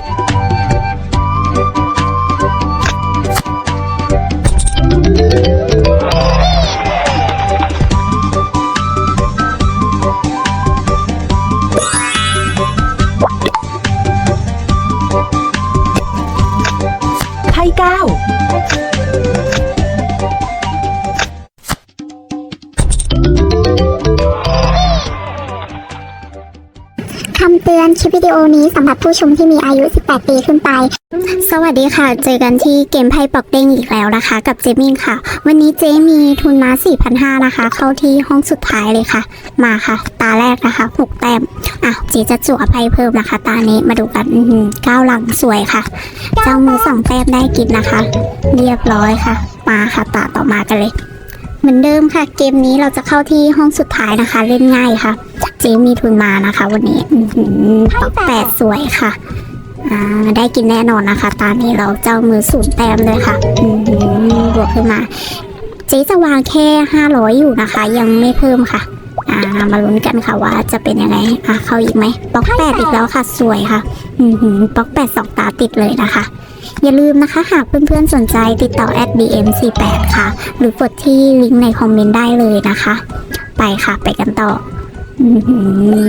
ดไพ่เก้า เตือนคลิปวิดีโอนี้สำหรับผู้ชมที่มีอายุ 18 ปีขึ้นไป สวัสดีค่ะ เจอกันที่เกมไพ่ปอกเด้งอีกแล้วนะคะ กับเจมิงค่ะ วันนี้เจมีทุนมา 4,500 นะคะ เข้าที่ห้องสุดท้ายเลยค่ะ มาค่ะ ตาแรกนะคะ 6 แต้ม อะ เจจะจั่วไพ่เพิ่มนะคะ ตานี้มาดูกันอื้อหือก้าหลังสวยค่ะ เจ้ามือสองแต้มได้กินนะคะ เรียบร้อยค่ะ มาค่ะตาต่อมากันเลย เหมือนเดิมค่ะ เกมนี้เราจะเข้าที่ห้องสุดท้ายนะคะ เล่นง่ายค่ะเจมีทุนมานะคะ วันนี้อื้อหือตอกแปดสวยค่ะอ่าได้กินแน่นอนนะคะ ตอนนี้เราเจ้ามือศูนย์แต้มเลยค่ะอือหือบวกขึ้นมา เจ๊จะวางแค่ห้าร้อยอยู่นะคะ ยังไม่เพิ่มค่ะอ่ามาลุ้นกันค่ะว่าจะเป็นยังไงอะเข้าอีกไหมบล็อกแปดอีกแล้วค่ะ สวยค่ะ อือหือบล็อกแปดสองตาติดเลยนะคะ อย่าลืมนะคะ หากเพื่อนๆสนใจติดต่อ @bm48 ค่ะ หรือกดที่ลิงก์ในคอมเมนต์ได้เลยนะคะ ไปค่ะไปกันต่ออือหือ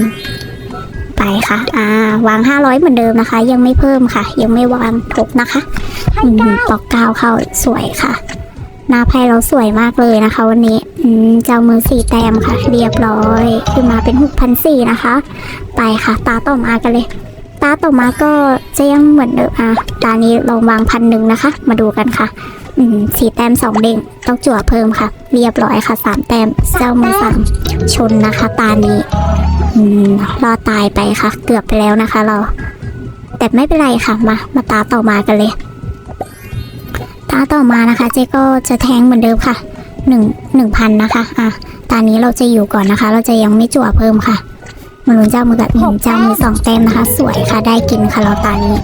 ไปค่ะ อ่า วาง 500 เหมือนเดิมนะคะ ยังไม่เพิ่มค่ะ ยังไม่วางทกนะคะอือหือปอกเก้าเข้าสวยค่ะหน้าไพ่เราสวยมากเลยนะคะ วันนี้อืมเจ้ามือสี่แต้มค่ะ เรียบร้อย ขึ้นมาเป็น6,400นะคะ ไปค่ะ ตาต่อมากันเลย ตาต่อมาก็จะยังเหมือนเดิมอะตานี้ลองวางพันหนึ่งนะคะ มาดูกันค่ะอืมสี่แต้มสองเด้งต้องจั่วเพิ่มค่ะ เรียบร้อยค่ะสามแต้มเจ้ามือสามชนนะคะ ตานี้อืมรอตายไปค่ะ เกือบไปแล้วนะคะ เรา แต่ไม่เป็นไรค่ะมา มาตาต่อมากันเลย ตาต่อมานะคะ เจ๊ก็จะแทงเหมือนเดิมค่ะหนึ่งหนึ่งพันนะคะ อะตานี้เราจะอยู่ก่อนนะคะ เราจะยังไม่จั่วเพิ่มค่ะ มาลุ้นเจ้ามือกับหนึ่งเจ้ามือสองแต้มนะคะ สวยค่ะ ได้กินค่ะเราตานี้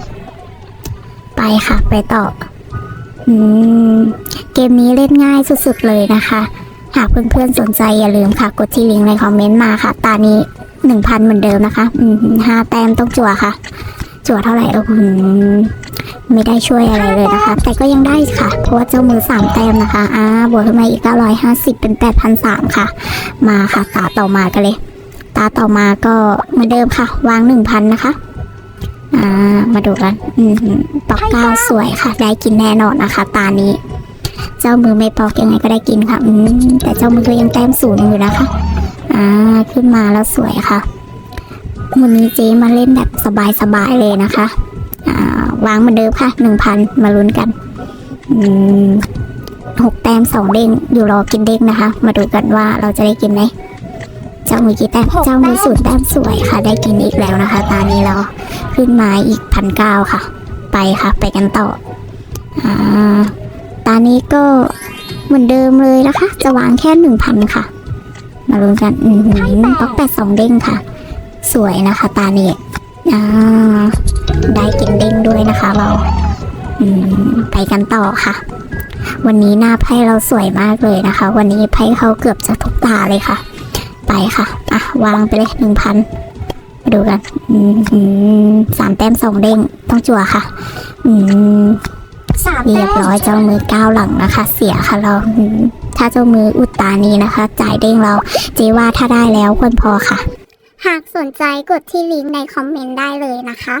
ไปค่ะ ไปต่อ อืม เกมนี้เล่นง่ายสุดๆเลยนะคะ หากเพื่อนๆสนใจอย่าลืมค่ะ กดที่ลิงก์ในคอมเมนต์มาค่ะ ตานี้หนึ่งพันเหมือนเดิมนะคะ อืมห้าแต้มต้องจั่วค่ะ จั่วเท่าไหร่เออหือไม่ได้ช่วยอะไรเลยนะคะ แต่ก็ยังได้ค่ะ เพราะว่าเจ้ามือสามแต้มนะคะ อ่า บวกขึ้นมาอีกเก้าร้อยห้าสิบเป็นแปดพันสามค่ะ มาค่ะตาต่อมากันเลยตาต่อมาก็เหมือนเดิมค่ะ วางหนึ่งพันนะคะ อ่า มาดูกันอืมปอกเก้าสวยค่ะ ได้กินแน่นอนนะคะ ตานี้ เจ้ามือไม่ปอกยังไงก็ได้กินค่ะอืมแต่เจ้ามือก็ยังแต้มศูนย์อยู่นะคะ อ่า ขึ้นมาแล้วสวยค่ะวันนี้เจ๊มาเล่นแบบสบายๆเลยนะคะ อ่าวางเหมือนเดิมค่ะหนึ่งพันมาลุ้นกันอืมหกแต้มสองเด้งอยู่รอกินเด้งนะคะ มาดูกันว่าเราจะได้กินไหม เจ้ามือกี่แต้มเจ้ามือศูนย์แต้มสวยค่ะ ได้กินอีกแล้วนะคะ ตานี้เราขึ้นมาอีกพันเก้าค่ะ ไปค่ะ ไปกันต่ออ่าตานี้ก็เหมือนเดิมเลยนะคะ จะวางแค่หนึ่งพันค่ะ มาลุ้นกันอืมป๊อกแปดสองเด้งค่ะ สวยนะคะ ตานี้อ่าได้กินเด้งด้วยนะคะ เราอืมไปกันต่อค่ะ วันนี้หน้าไพ่เราสวยมากเลยนะคะ วันนี้ไพ่เขาเกือบจะทุกตาเลยค่ะ ไปค่ะ อะ วางไปเลยหนึ่งพันมาดูกันสามแต้มสองเด้งต้องจั่วค่ะ อืมเรียบร้อยเจ้ามือก้าวหลังนะคะ เสียค่ะเรา ถ้าเจ้ามืออุดตานี้นะคะ จ่ายเด้งเราเจว่าถ้าได้แล้วควรพอค่ะ หากสนใจกดที่ลิงก์ในคอมเมนต์ได้เลยนะคะ